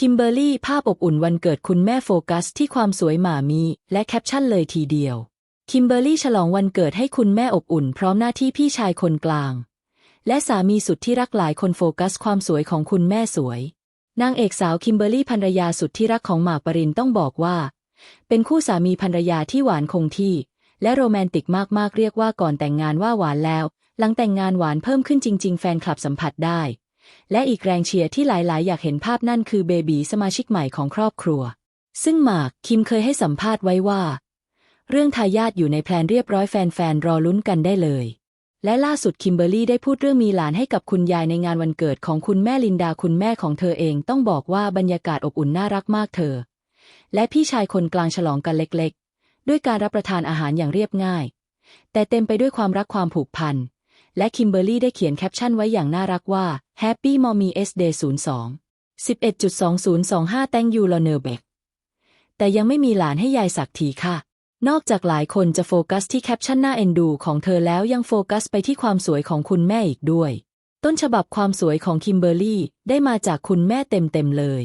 คิมเบอร์รี่ภาพอบอุ่นวันเกิดคุณแม่โฟกัสที่ความสวยหมามี และแคปชั่นเลยทีเดียว คิมเบอร์รี่ฉลองวันเกิดให้คุณแม่อบอุ่น พร้อมหน้าที่พี่ชายคนกลาง และสามีสุดที่รักหลายคนโฟกัสความสวยของคุณแม่สวย นางเอกสาวคิมเบอร์รี่ภรรยาสุดที่รักของหมากปรินต้องบอกว่า เป็นคู่สามีภรรยาที่หวานคงที่ และโรแมนติกมากๆเรียกว่าก่อนแต่งงานว่าหวานแล้ว หลังแต่งงานหวานเพิ่มขึ้นจริง ๆ แฟนคลับสัมผัสได้ และอีกแรงเชียร์ที่หลาย ๆ อยากเห็นภาพนั่นคือเบบีสมาชิกใหม่ของครอบครัว ซึ่งหมากคิมเคยให้สัมภาษณ์ไว้ว่า เรื่องทายาทอยู่ในแพลนเรียบร้อยแฟน ๆ รอลุ้นกันได้เลย และล่าสุดคิมเบอร์รี่ได้พูดเรื่องมีหลานให้กับคุณยายในงานวันเกิดของคุณแม่ลินดาคุณแม่ของเธอเองต้องบอกว่าบรรยากาศอบอุ่นน่ารักมากเธอ และพี่ชายคนกลางฉลองกันเล็ก ๆ ด้วยการรับประทานอาหารอย่างเรียบง่าย แต่เต็มไปด้วยความรักความผูกพันและคิมเบอร์รี่ได้เขียนแคปชั่นไว้อย่างน่ารักว่า Happy Mommy S Day 02 11.2025 Thank you l o n e r b e c k แต่ยังไม่มีหลานให้ยายสักทีค่ะ นอกจากหลายคนจะโฟกัสที่แคปชั่นหน้าเอ็นดูของเธอแล้วยังโฟกัสไปที่ความสวยของคุณแม่อีกด้วย ต้นฉบับความสวยของคิมเบอร์รี่ได้มาจากคุณแม่เต็มๆเลย